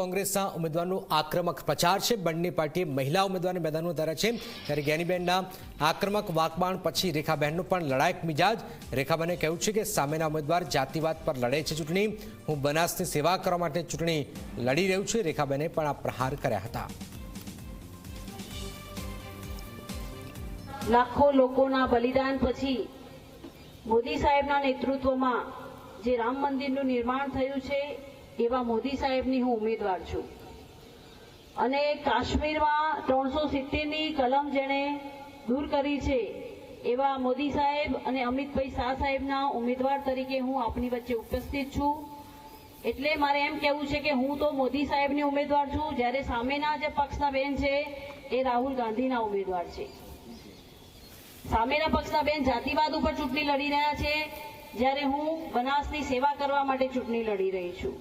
કોંગ્રેસના ઉમેદવારનો આક્રમક પ્રચાર છે. બંને પાર્ટીએ મહિલા ઉમેદવારને મેદાનમાં ઉતાર્યા છે. ત્યારે જ્ઞાનીબેનના આક્રમક વાકબાણ પછી રેખાબહેનનો પણ લડાયક મિજાજ. રેખાબહેને કહ્યું છે કે સામેના ઉમેદવાર જાતિવાદ પર લડે છે ચૂંટણી. હું બનાસની સેવા કરવા માટે ચૂંટણી લડી રહ્યું છું. રેખાબહેને પણ આ પ્રહાર કર્યા હતા. લાખો લોકોના બલિદાન પછી મોદી સાહેબના નેતૃત્વમાં જે રામ મંદિરનું નિર્માણ થયું છે એવા મોદી સાહેબની હું ઉમેદવાર છું. અને કાશ્મીરમાં ત્રણસો સિત્તેરની કલમ જેણે દૂર કરી છે, એવા મોદી સાહેબ અને અમિતભાઈ શાહ સાહેબના ઉમેદવાર તરીકે હું આપની વચ્ચે ઉપસ્થિત છું. એટલે મારે એમ કહેવું છે કે હું તો મોદી સાહેબની ઉમેદવાર છું. જ્યારે સામેના જે પક્ષના બેન છે, એ રાહુલ ગાંધીના ઉમેદવાર છે. સામેના પક્ષના બેન જાતિવાદ ઉપર ચૂંટણી લડી રહ્યા છે. જ્યારે હું બનાસની સેવા કરવા માટે ચૂંટણી લડી રહી છું.